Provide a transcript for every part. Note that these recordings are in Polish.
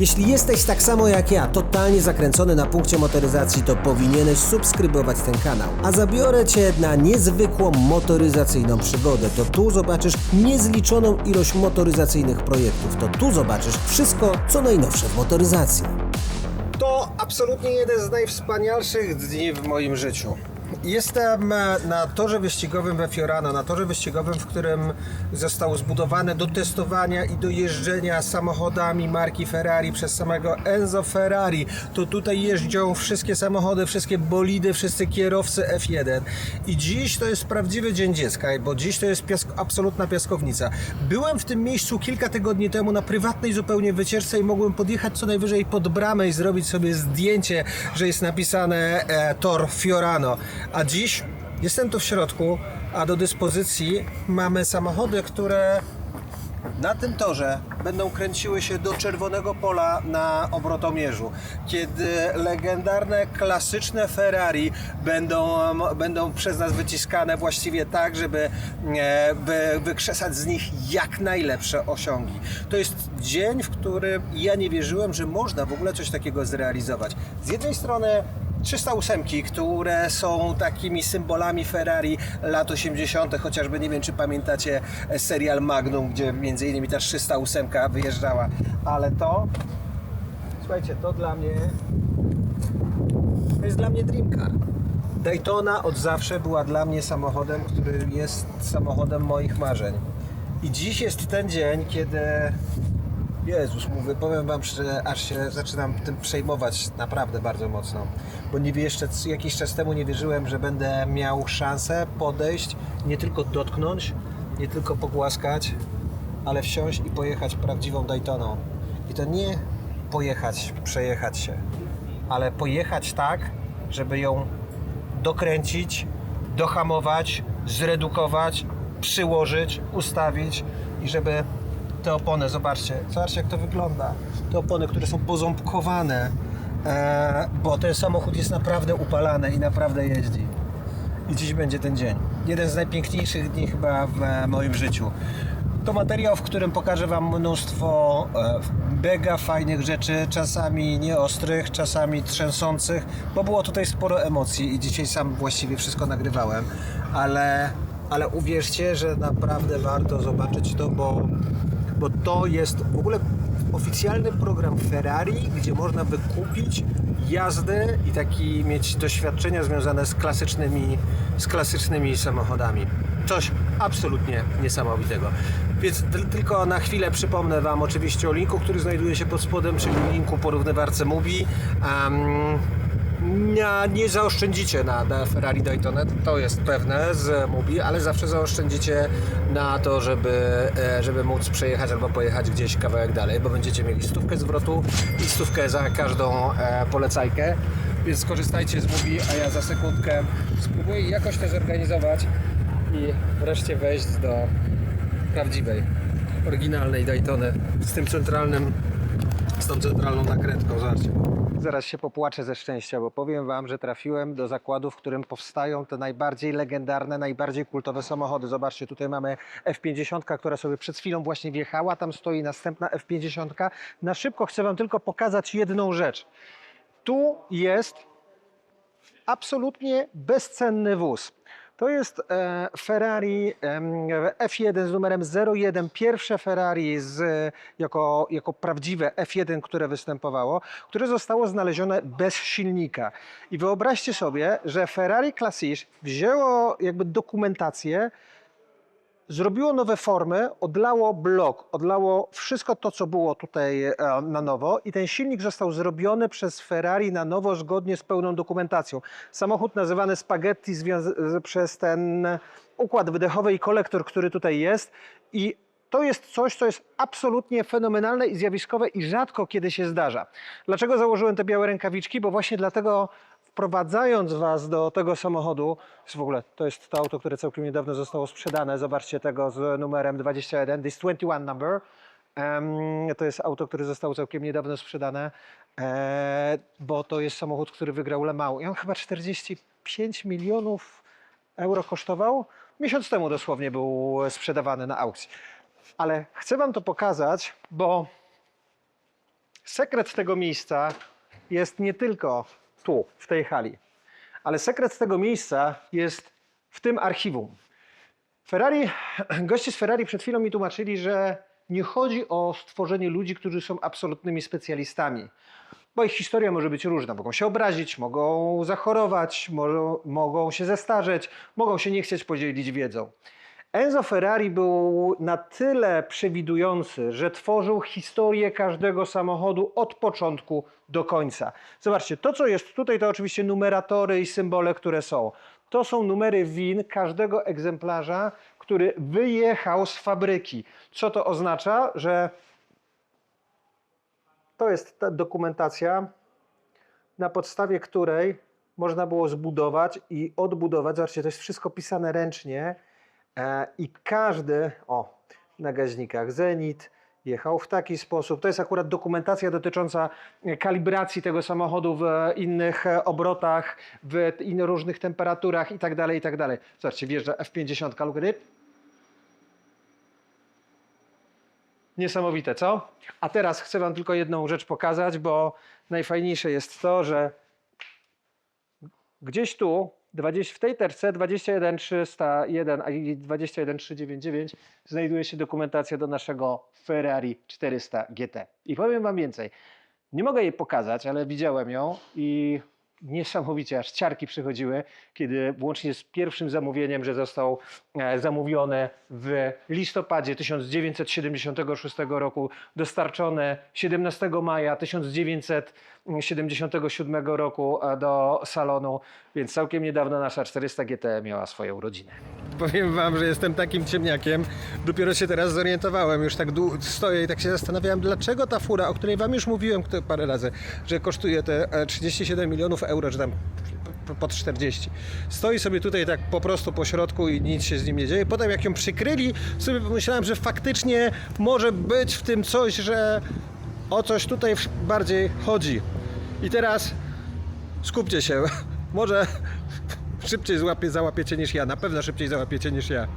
Jeśli jesteś tak samo jak ja, totalnie zakręcony na punkcie motoryzacji, to powinieneś subskrybować ten kanał. A zabiorę Cię na niezwykłą motoryzacyjną przygodę. To tu zobaczysz niezliczoną ilość motoryzacyjnych projektów. To tu zobaczysz wszystko, co najnowsze w motoryzacji. To absolutnie jeden z najwspanialszych dni w moim życiu. Jestem e, na torze wyścigowym we Fiorano, na torze wyścigowym, w którym został zbudowany do testowania i do jeżdżenia samochodami marki Ferrari przez samego Enzo Ferrari. To tutaj jeżdżą wszystkie samochody, wszystkie bolidy, wszyscy kierowcy F1. I dziś to jest prawdziwy dzień dziecka, bo dziś to jest absolutna piaskownica. Byłem w tym miejscu kilka tygodni temu na prywatnej zupełnie wycieczce i mogłem podjechać co najwyżej pod bramę i zrobić sobie zdjęcie, że jest napisane e, Tor Fiorano. A dziś jestem tu w środku, a do dyspozycji mamy samochody, które na tym torze będą kręciły się do czerwonego pola na obrotomierzu, kiedy legendarne, klasyczne Ferrari będą, będą przez nas wyciskane właściwie tak, żeby e, by, wykrzesać z nich jak najlepsze osiągi. To jest dzień, w którym ja nie wierzyłem, że można w ogóle coś takiego zrealizować. Z jednej strony 308, które są takimi symbolami Ferrari lat 80., chociażby nie wiem, czy pamiętacie e, serial Magnum, gdzie między innymi ta 308 wyjeżdżała, ale to, słuchajcie, to dla mnie, to jest dla mnie Dream Car. Daytona od zawsze była dla mnie samochodem, który jest samochodem moich marzeń. I dziś jest ten dzień, kiedy Jezus, mówię, powiem Wam, że aż się zaczynam tym przejmować naprawdę bardzo mocno. Bo nie jeszcze jakiś czas temu nie wierzyłem, że będę miał szansę podejść, nie tylko dotknąć, nie tylko pogłaskać, ale wsiąść i pojechać prawdziwą Daytoną. I to nie pojechać, przejechać się, ale pojechać tak, żeby ją dokręcić, dohamować, zredukować, przyłożyć, ustawić i żeby te opony, zobaczcie, zobaczcie jak to wygląda. Te opony, które są poząbkowane, e, bo ten samochód jest naprawdę upalany i naprawdę jeździ. I dziś będzie ten dzień. Jeden z najpiękniejszych dni chyba w e, moim życiu. To materiał, w którym pokażę Wam mnóstwo e, mega fajnych rzeczy, czasami nieostrych, czasami trzęsących, bo było tutaj sporo emocji i dzisiaj sam właściwie wszystko nagrywałem, ale, ale uwierzcie, że naprawdę warto zobaczyć to, bo, bo to jest w ogóle oficjalny program Ferrari, gdzie można by kupić jazdę i taki mieć doświadczenia związane z klasycznymi, z klasycznymi samochodami. Coś absolutnie niesamowitego. Więc tyl- tylko na chwilę przypomnę Wam oczywiście o linku, który znajduje się pod spodem, czyli linku porównywarce Mubi. Um, nie, nie zaoszczędzicie na, na Ferrari Daytona, to jest pewne z Mubi, ale zawsze zaoszczędzicie na to, żeby, e, żeby móc przejechać albo pojechać gdzieś kawałek dalej, bo będziecie mieli stówkę zwrotu i stówkę za każdą e, polecajkę. Więc skorzystajcie z Mubi, a ja za sekundkę spróbuję jakoś to zorganizować i wreszcie wejść do prawdziwej, oryginalnej Daytony z tym centralnym z tą centralną nakrętką, zobaczcie. Zaraz się popłaczę ze szczęścia, bo powiem Wam, że trafiłem do zakładu, w którym powstają te najbardziej legendarne, najbardziej kultowe samochody. Zobaczcie, tutaj mamy F50, która sobie przed chwilą właśnie wjechała, tam stoi następna F50. Na szybko chcę Wam tylko pokazać jedną rzecz. Tu jest absolutnie bezcenny wóz. To jest e, Ferrari em, F1 z numerem 01, pierwsze Ferrari z, jako, jako prawdziwe F1, które występowało, które zostało znalezione bez silnika. I wyobraźcie sobie, że Ferrari Classic wzięło jakby dokumentację, zrobiło nowe formy, odlało blok, odlało wszystko to, co było tutaj e, na nowo i ten silnik został zrobiony przez Ferrari na nowo, zgodnie z pełną dokumentacją. Samochód nazywany spaghetti przez ten układ wydechowy i kolektor, który tutaj jest i to jest coś, co jest absolutnie fenomenalne i zjawiskowe i rzadko kiedy się zdarza. Dlaczego założyłem te białe rękawiczki? Bo właśnie dlatego wprowadzając Was do tego samochodu, w ogóle to jest to auto, które całkiem niedawno zostało sprzedane. Zobaczcie tego z numerem 21, this 21 number. To jest auto, które zostało całkiem niedawno sprzedane, e, bo to jest samochód, który wygrał Le Mans. I on chyba 45 milionów euro kosztował. Miesiąc temu dosłownie był sprzedawany na aukcji. Ale chcę Wam to pokazać, bo sekret tego miejsca jest nie tylko tu, w tej hali, ale sekret tego miejsca jest w tym archiwum. Ferrari, goście z Ferrari przed chwilą mi tłumaczyli, że nie chodzi o stworzenie ludzi, którzy są absolutnymi specjalistami. Bo ich historia może być różna. Mogą się obrazić, mogą zachorować, mogą, mogą się zestarzeć, mogą się nie chcieć podzielić wiedzą. Enzo Ferrari był na tyle przewidujący, że tworzył historię każdego samochodu od początku do końca. Zobaczcie, to co jest tutaj to oczywiście numeratory i symbole, które są. To są numery win każdego egzemplarza, który wyjechał z fabryki. Co to oznacza? Że to jest ta dokumentacja, na podstawie której można było zbudować i odbudować. Zobaczcie, to jest wszystko pisane ręcznie i każdy, o, na gaźnikach Zenit, jechał w taki sposób. To jest akurat dokumentacja dotycząca e, kalibracji tego samochodu w e, innych e, obrotach, w innych różnych temperaturach i tak dalej, i tak. Zobaczcie, wjeżdża F50 Look at it. Niesamowite, co? A teraz chcę Wam tylko jedną rzecz pokazać, bo najfajniejsze jest to, że gdzieś tu, 20, w tej terce 21301 i 21399 znajduje się dokumentacja do naszego Ferrari 400 GT. I powiem Wam więcej. Nie mogę jej pokazać, ale widziałem ją i niesamowicie aż ciarki przychodziły, kiedy włącznie z pierwszym zamówieniem, że został e, zamówione w listopadzie 1976 roku, dostarczone 17 maja 1977 roku e, do salonu, więc całkiem niedawno nasza 400 GT miała swoją rodzinę. Powiem wam, że jestem takim ciemniakiem. Dopiero się teraz zorientowałem. Już tak stoję i tak się zastanawiałem, dlaczego ta fura, o której wam już mówiłem parę razy, że kosztuje te e, 37 milionów euro, czy tam pod 40. Stoi sobie tutaj tak po prostu po środku i nic się z nim nie dzieje. Potem jak ją przykryli, sobie pomyślałem, że faktycznie może być w tym coś, że o coś tutaj bardziej chodzi. I teraz skupcie się. Może szybciej złapie, załapiecie niż ja. Na pewno szybciej załapiecie niż ja.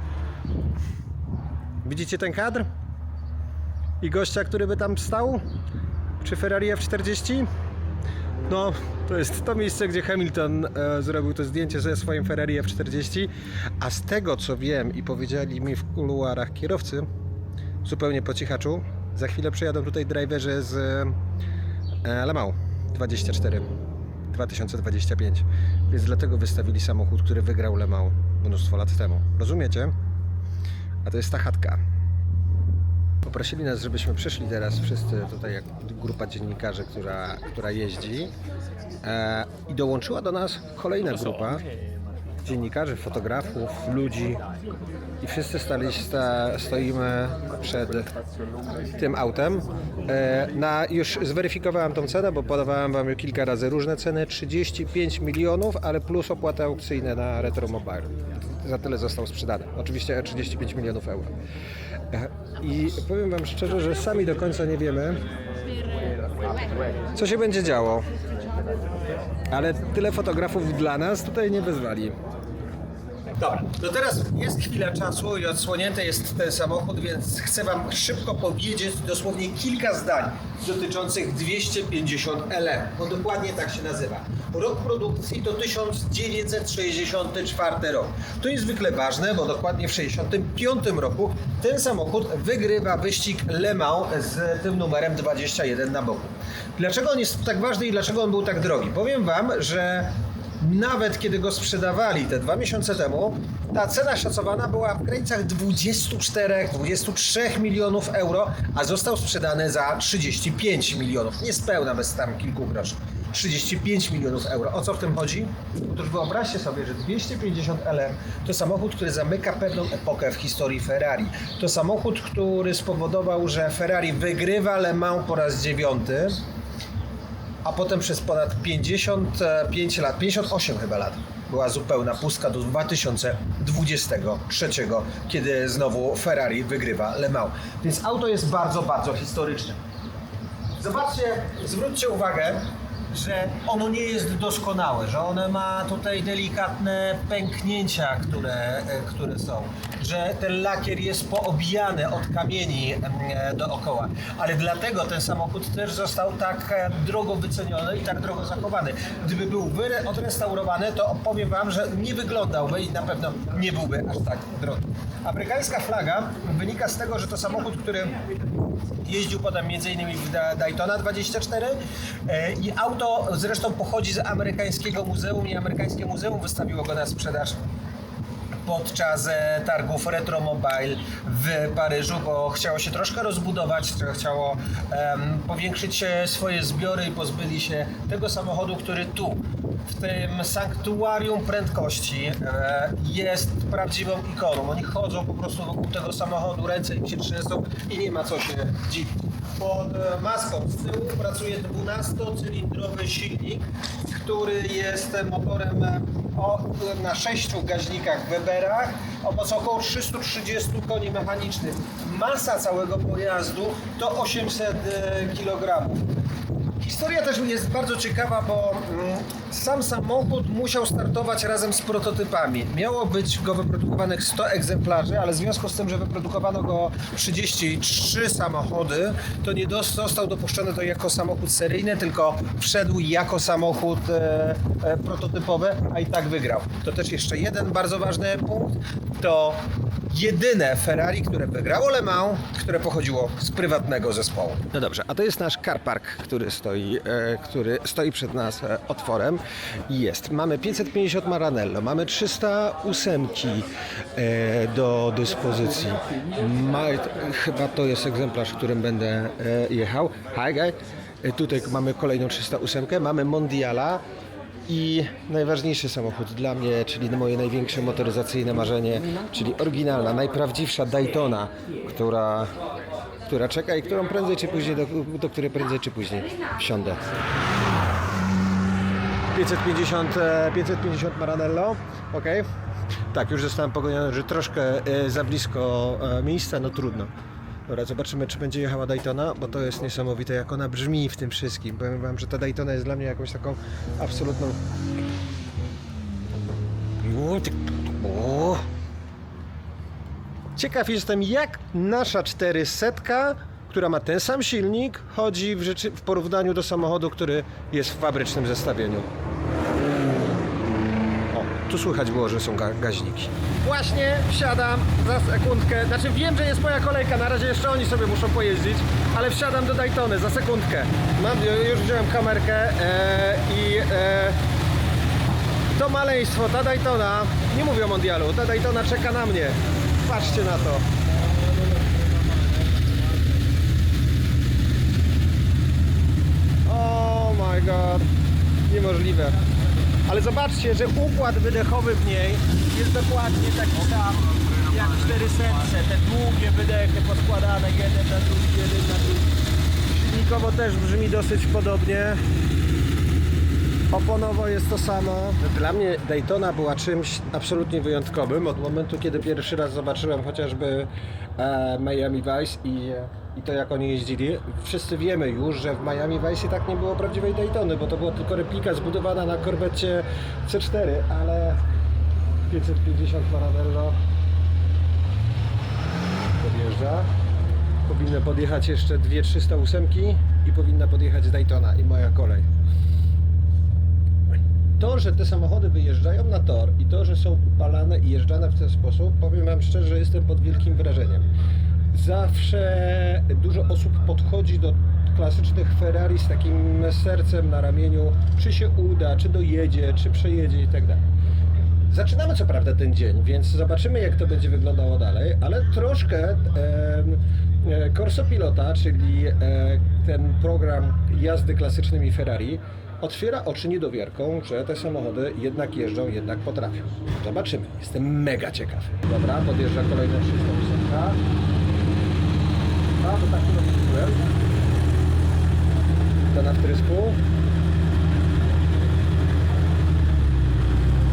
Widzicie ten kadr? I gościa, który by tam stał? Czy Ferrari F40? No, to jest to miejsce, gdzie Hamilton e, zrobił to zdjęcie ze swoim Ferrari F40. A z tego co wiem i powiedzieli mi w kuluarach kierowcy, zupełnie po cichaczu, za chwilę przyjadą tutaj driverzy z e, Le Mans 24 2025. Więc dlatego wystawili samochód, który wygrał Le Mans mnóstwo lat temu. Rozumiecie? A to jest ta chatka. Poprosili nas, żebyśmy przyszli teraz wszyscy tutaj, jak grupa dziennikarzy, która, która jeździ. E, I dołączyła do nas kolejna grupa dziennikarzy, fotografów, ludzi. I wszyscy stali, sta, stoimy przed tym autem. E, na, już zweryfikowałem tą cenę, bo podawałem Wam już kilka razy różne ceny. 35 milionów, ale plus opłaty aukcyjne na Retro Mobile. Za tyle został sprzedany. Oczywiście 35 milionów euro. E, I powiem Wam szczerze, że sami do końca nie wiemy, co się będzie działo. Ale tyle fotografów dla nas tutaj nie wezwali. Dobra, to teraz jest chwila czasu i odsłonięty jest ten samochód, więc chcę Wam szybko powiedzieć dosłownie kilka zdań dotyczących 250 LM, bo dokładnie tak się nazywa. Rok produkcji to 1964 rok. To jest zwykle ważne, bo dokładnie w 1965 roku ten samochód wygrywa wyścig Le Mans z tym numerem 21 na boku. Dlaczego on jest tak ważny i dlaczego on był tak drogi? Powiem Wam, że nawet kiedy go sprzedawali te dwa miesiące temu, ta cena szacowana była w granicach 24-23 milionów euro, a został sprzedany za 35 milionów. Niespełna bez tam kilku groszy. 35 milionów euro. O co w tym chodzi? Otóż wyobraźcie sobie, że 250 LM to samochód, który zamyka pewną epokę w historii Ferrari. To samochód, który spowodował, że Ferrari wygrywa Le Mans po raz dziewiąty a potem przez ponad 55 lat, 58 chyba lat, była zupełna pustka do 2023, kiedy znowu Ferrari wygrywa Le Mans. Więc auto jest bardzo, bardzo historyczne. Zobaczcie, zwróćcie uwagę, że ono nie jest doskonałe, że ono ma tutaj delikatne pęknięcia, które, e, które są. że ten lakier jest poobijany od kamieni e, dookoła. Ale dlatego ten samochód też został tak e, drogo wyceniony i tak drogo zachowany. Gdyby był odrestaurowany, to powiem Wam, że nie wyglądałby i na pewno nie byłby aż tak drogi. Amerykańska flaga wynika z tego, że to samochód, który jeździł potem m.in. w Da- Daytona 24 e, i auto zresztą pochodzi z amerykańskiego muzeum i amerykańskie muzeum wystawiło go na sprzedaż podczas e, targów Retromobile w Paryżu, bo chciało się troszkę rozbudować, chciało em, powiększyć swoje zbiory i pozbyli się tego samochodu, który tu, w tym sanktuarium prędkości e, jest prawdziwą ikoną. Oni chodzą po prostu wokół tego samochodu, ręce im się trzęsą i nie ma co się dziwić. Pod e, maską z tyłu pracuje 12-cylindrowy silnik, który jest motorem e, o, na sześciu gaźnikach Weberach o mocy około 330 koni mechanicznych. Masa całego pojazdu to 800 kg. Historia też jest bardzo ciekawa, bo mm, sam samochód musiał startować razem z prototypami. Miało być go wyprodukowanych 100 egzemplarzy, ale w związku z tym, że wyprodukowano go 33 samochody, to nie został dopuszczony to jako samochód seryjny, tylko wszedł jako samochód e, e, prototypowy, a i tak wygrał. To też jeszcze jeden bardzo ważny punkt, to jedyne Ferrari, które wygrało Le Mans, które pochodziło z prywatnego zespołu. No dobrze, a to jest nasz car park, który stoi, e, który stoi przed nas e, otworem. Jest. Mamy 550 Maranello, mamy 308 e, do dyspozycji. Ma, chyba to jest egzemplarz, w którym będę e, jechał. Hi guy. E, Tutaj mamy kolejną 308, mamy Mondiala. I najważniejszy samochód dla mnie, czyli moje największe motoryzacyjne marzenie, czyli oryginalna, najprawdziwsza Daytona, która, która czeka i którą prędzej czy później, do, do której prędzej czy później wsiądę. 550, e, 550 Maranello, ok. Tak, już zostałem pogoniony, że troszkę e, za blisko e, miejsca, no trudno. Dobra, zobaczymy, czy będzie jechała Daytona, bo to jest niesamowite, jak ona brzmi w tym wszystkim. Powiem wam, że ta Daytona jest dla mnie jakąś taką absolutną... Ciekaw jestem, jak nasza 400, która ma ten sam silnik, chodzi w, rzeczy, w porównaniu do samochodu, który jest w fabrycznym zestawieniu. Tu słychać było, że są ga- gaźniki. Właśnie wsiadam za sekundkę. Znaczy wiem, że jest moja kolejka, na razie jeszcze oni sobie muszą pojeździć, ale wsiadam do Daytony za sekundkę. Mam, już wziąłem kamerkę e, i e, to maleństwo, ta Daytona, nie mówię o Mondialu, ta Daytona czeka na mnie. Patrzcie na to. Oh my god. Niemożliwe. Ale zobaczcie, że układ wydechowy w niej jest dokładnie taki sam jak w 400. Te długie wydechy poskładane jeden na drugi, jeden na drugi. Silnikowo też brzmi dosyć podobnie. Oponowo jest to samo. Dla mnie Daytona była czymś absolutnie wyjątkowym od momentu, kiedy pierwszy raz zobaczyłem chociażby e, Miami Vice i, i to jak oni jeździli. Wszyscy wiemy już, że w Miami Vice tak nie było prawdziwej Daytony, bo to była tylko replika zbudowana na korwecie C4, ale 550 Maranello podjeżdża. Powinny podjechać jeszcze dwie 308 i powinna podjechać Daytona i moja kolej to, że te samochody wyjeżdżają na tor i to, że są upalane i jeżdżane w ten sposób, powiem Wam szczerze, że jestem pod wielkim wrażeniem. Zawsze dużo osób podchodzi do klasycznych Ferrari z takim sercem na ramieniu, czy się uda, czy dojedzie, czy przejedzie i tak dalej. Zaczynamy co prawda ten dzień, więc zobaczymy jak to będzie wyglądało dalej, ale troszkę em, e, Corso Pilota, czyli e, ten program jazdy klasycznymi Ferrari, otwiera oczy niedowierką, że te samochody jednak jeżdżą, jednak potrafią. Zobaczymy. Jestem mega ciekawy. Dobra, podjeżdża kolejna 308. A, to tak nie mówiłem. To na wtrysku.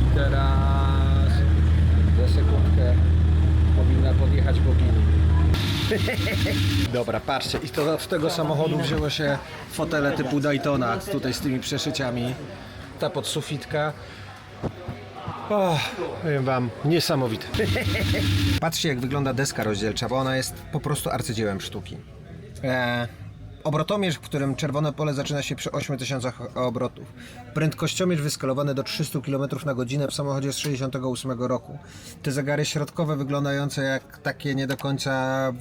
I teraz za sekundkę powinna podjechać bogini. Dobra, patrzcie, i to z tego samochodu wzięło się fotele typu Daytona, tutaj z tymi przeszyciami, ta podsufitka. O, powiem wam, niesamowite. Patrzcie, jak wygląda deska rozdzielcza, bo ona jest po prostu arcydziełem sztuki. E, obrotomierz, w którym czerwone pole zaczyna się przy 8000 obrotów. Prędkościomierz wyskalowany do 300 km na godzinę w samochodzie z 68 roku. Te zegary środkowe wyglądające jak takie nie do końca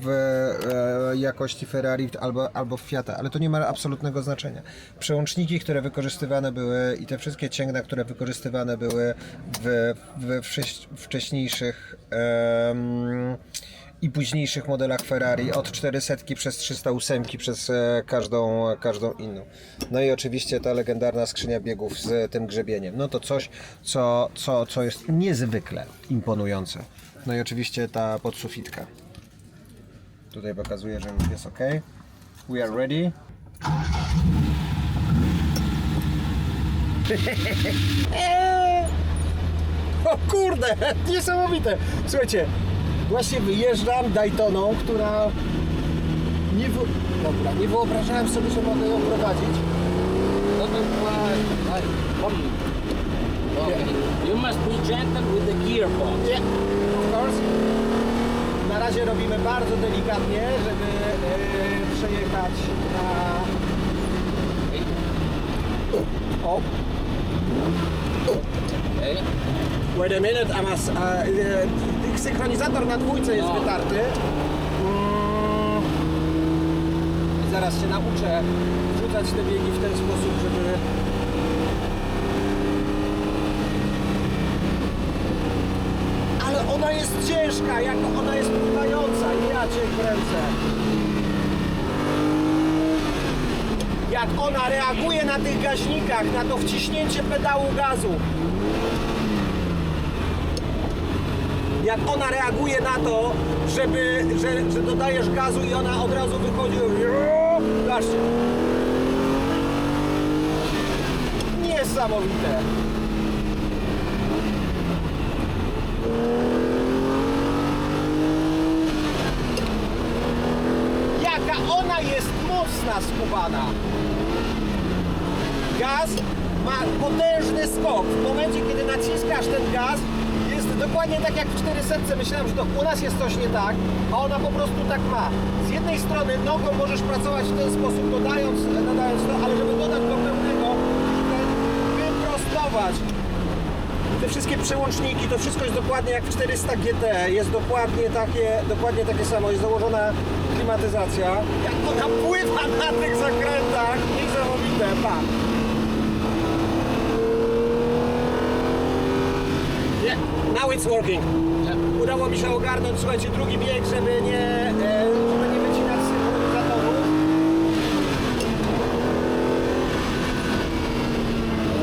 w e, jakości Ferrari albo, albo Fiata, ale to nie ma absolutnego znaczenia. Przełączniki, które wykorzystywane były i te wszystkie cięgna, które wykorzystywane były w, we wcześ- wcześniejszych em, i późniejszych modelach Ferrari od 400 przez 308 przez e, każdą, każdą inną. No i oczywiście ta legendarna skrzynia biegów z tym grzebieniem. No to coś, co, co, co jest niezwykle imponujące. No i oczywiście ta podsufitka. Tutaj pokazuje, że jest ok. We are ready. O kurde, niesamowite. Słuchajcie, właśnie wyjeżdżam Daytoną, która nie, wy... Dobra, nie wyobrażałem sobie, że mogę ją prowadzić. No to? Mommy. Okay. You must be gentle with the gearbox. Nie, of course. Na razie robimy bardzo delikatnie, żeby e, przejechać na... O, Okay. wait a minute, a mas, a, e, synchronizator na dwójce jest No. wytarty. Mm. Zaraz się nauczę wrzucać te biegi w ten sposób, żeby... Ale ona jest ciężka, jak ona jest pływająca, ja cię kręcę. Jak ona reaguje na tych gaźnikach, na to wciśnięcie pedału gazu. Jak ona reaguje na to, żeby, że, że dodajesz gazu i ona od razu wychodzi. Zobaczcie. Niesamowite. Jaka ona jest mocna skubana. Gaz ma potężny skok. W momencie, kiedy naciskasz ten gaz, dokładnie tak jak w 400. Myślałem, że to u nas jest coś nie tak, a ona po prostu tak ma. Z jednej strony nogą możesz pracować w ten sposób, dodając, dodając to, ale żeby dodać do pełnego, wyprostować te wszystkie przełączniki, to wszystko jest dokładnie jak w 400 GT, jest dokładnie takie, dokładnie takie samo, jest założona klimatyzacja. Jak ona pływa na tych zakrętach, niesamowite, pan. Now it's working. Udało mi się ogarnąć, słuchajcie, drugi bieg, żeby nie, e, żeby nie wycinać synchronizatorów.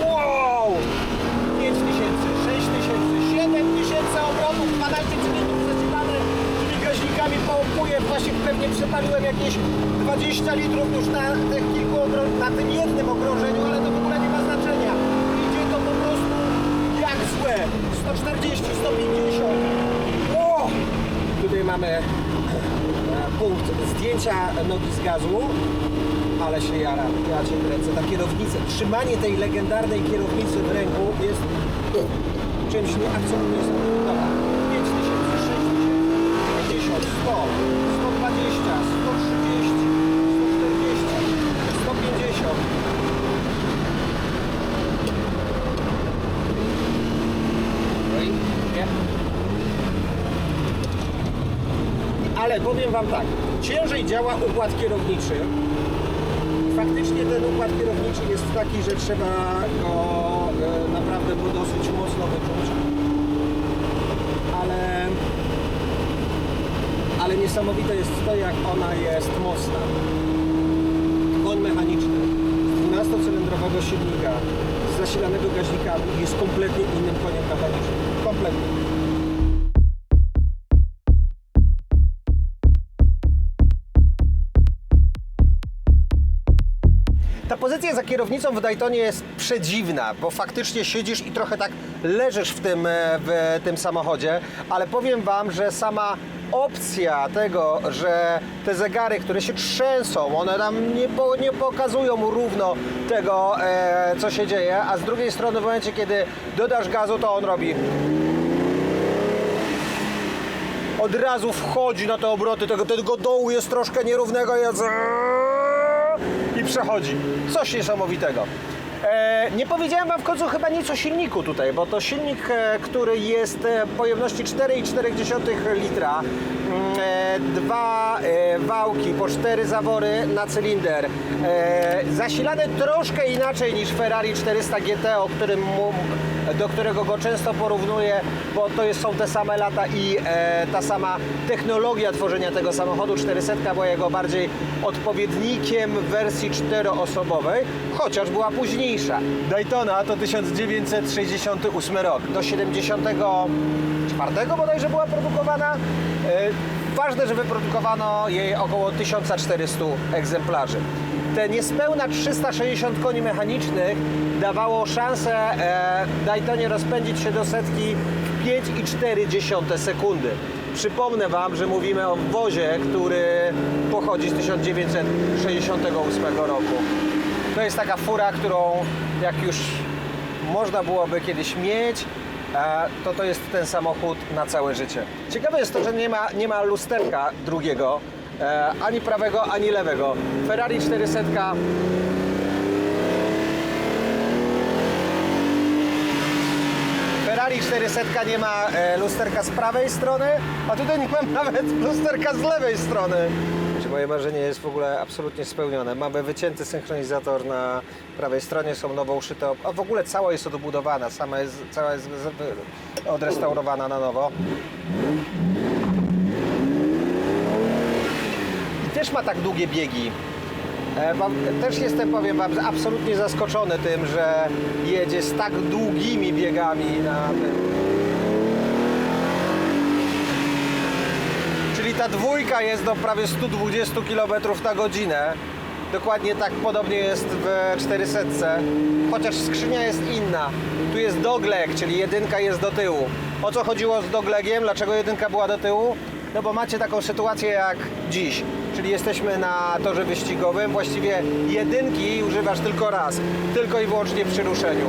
Wow! 5 tysięcy, 6 tysięcy, 7 tysięcy obrotów, 12 cylindrów zaczynane tymi gaźnikami pompuje. Właśnie pewnie przepaliłem jakieś 20 litrów już na tych kilku okrą- na tym jednym okrążeniu, ale to w ogóle nie ma znaczenia. Idzie to po prostu jak złe. 140, 150. Wow! Tutaj mamy e, punkt zdjęcia nogi z gazu. Ale się jara, ja cię kręcę. Ta kierownica, trzymanie tej legendarnej kierownicy w ręku jest czymś nieakceptowanym. Dobra, 5 tysięcy, 6 tysięcy, 50, 100, 120, 130, 140, 150. Right? Yeah. Ale powiem Wam tak, ciężej działa układ kierowniczy. Faktycznie ten układ kierowniczy jest taki, że trzeba go e, naprawdę go dosyć mocno wyczuć. Ale, ale niesamowite jest to, jak ona jest mocna. Koń mechaniczny z 12-cylindrowego silnika z zasilanego gaźnikami jest kompletnie innym koniem mechanicznym. Kompletnie. Pozycja za kierownicą w Daytonie jest przedziwna, bo faktycznie siedzisz i trochę tak leżysz w tym, e, w tym samochodzie, ale powiem Wam, że sama opcja tego, że te zegary, które się trzęsą, one nam nie, po, nie pokazują równo tego, e, co się dzieje, a z drugiej strony w momencie, kiedy dodasz gazu, to on robi od razu wchodzi na te obroty, tego, tego dołu jest troszkę nierównego jest przechodzi. Coś niesamowitego. E, nie powiedziałem Wam w końcu chyba nic o silniku tutaj, bo to silnik, e, który jest e, pojemności 4,4 litra, mm, e, dwa e, wałki po cztery zawory na cylinder, e, zasilany troszkę inaczej niż Ferrari 400 GT, o którym mu, do którego go często porównuję, bo to są te same lata i e, ta sama technologia tworzenia tego samochodu. 400 była jego bardziej odpowiednikiem wersji czteroosobowej, chociaż była późniejsza. Daytona to 1968 rok. Do 74 bodajże była produkowana. E, ważne, że wyprodukowano jej około 1400 egzemplarzy te niespełna 360 koni mechanicznych dawało szansę e, Daytonie rozpędzić się do setki w 5,4 sekundy. Przypomnę Wam, że mówimy o wozie, który pochodzi z 1968 roku. To jest taka fura, którą jak już można byłoby kiedyś mieć, e, to to jest ten samochód na całe życie. Ciekawe jest to, że nie ma, nie ma lusterka drugiego, ani prawego, ani lewego. Ferrari 400 Ferrari 400 nie ma e, lusterka z prawej strony, a tutaj nie mam nawet lusterka z lewej strony. Czy moje marzenie jest w ogóle absolutnie spełnione? Mamy wycięty synchronizator na prawej stronie, są nowo uszyte, a w ogóle cała jest odbudowana, sama jest, cała jest odrestaurowana na nowo. Też ma tak długie biegi. E, Też jestem, powiem Wam, absolutnie zaskoczony tym, że jedzie z tak długimi biegami na. Czyli ta dwójka jest do prawie 120 km na godzinę. Dokładnie tak podobnie jest w 400, chociaż skrzynia jest inna. Tu jest dogleg, czyli jedynka jest do tyłu. O co chodziło z doglegiem? Dlaczego jedynka była do tyłu? No bo macie taką sytuację jak dziś, czyli jesteśmy na torze wyścigowym, właściwie jedynki używasz tylko raz, tylko i wyłącznie przy ruszeniu.